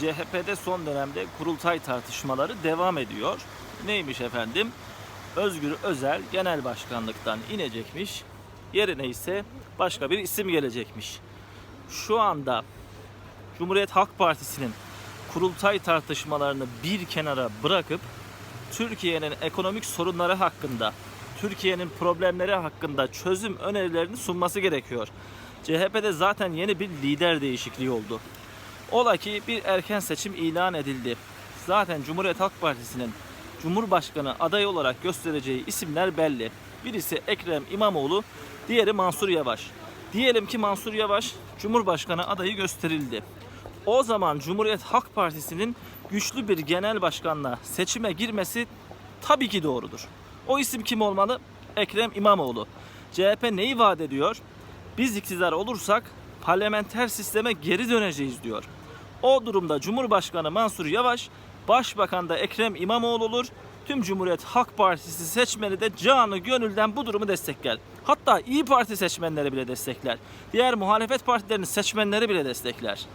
CHP'de son dönemde kurultay tartışmaları devam ediyor. Neymiş efendim? Özgür Özel genel başkanlıktan inecekmiş. Yerine ise başka bir isim gelecekmiş. Şu anda Cumhuriyet Halk Partisi'nin kurultay tartışmalarını bir kenara bırakıp Türkiye'nin ekonomik sorunları hakkında, Türkiye'nin problemleri hakkında çözüm önerilerini sunması gerekiyor. CHP'de zaten yeni bir lider değişikliği oldu. Ola ki bir erken seçim ilan edildi. Zaten Cumhuriyet Halk Partisi'nin Cumhurbaşkanı adayı olarak göstereceği isimler belli. Birisi Ekrem İmamoğlu, diğeri Mansur Yavaş. Diyelim ki Mansur Yavaş Cumhurbaşkanı adayı gösterildi. O zaman Cumhuriyet Halk Partisi'nin güçlü bir genel başkanla seçime girmesi tabii ki doğrudur. O isim kim olmalı? Ekrem İmamoğlu. CHP neyi vaat ediyor? Biz iktidar olursak parlamenter sisteme geri döneceğiz diyor. O durumda Cumhurbaşkanı Mansur Yavaş, Başbakan da Ekrem İmamoğlu olur. Tüm Cumhuriyet Halk Partisi seçmeni de canı gönülden bu durumu destekler. Hatta İyi Parti seçmenleri bile destekler. Diğer muhalefet partilerinin seçmenleri bile destekler.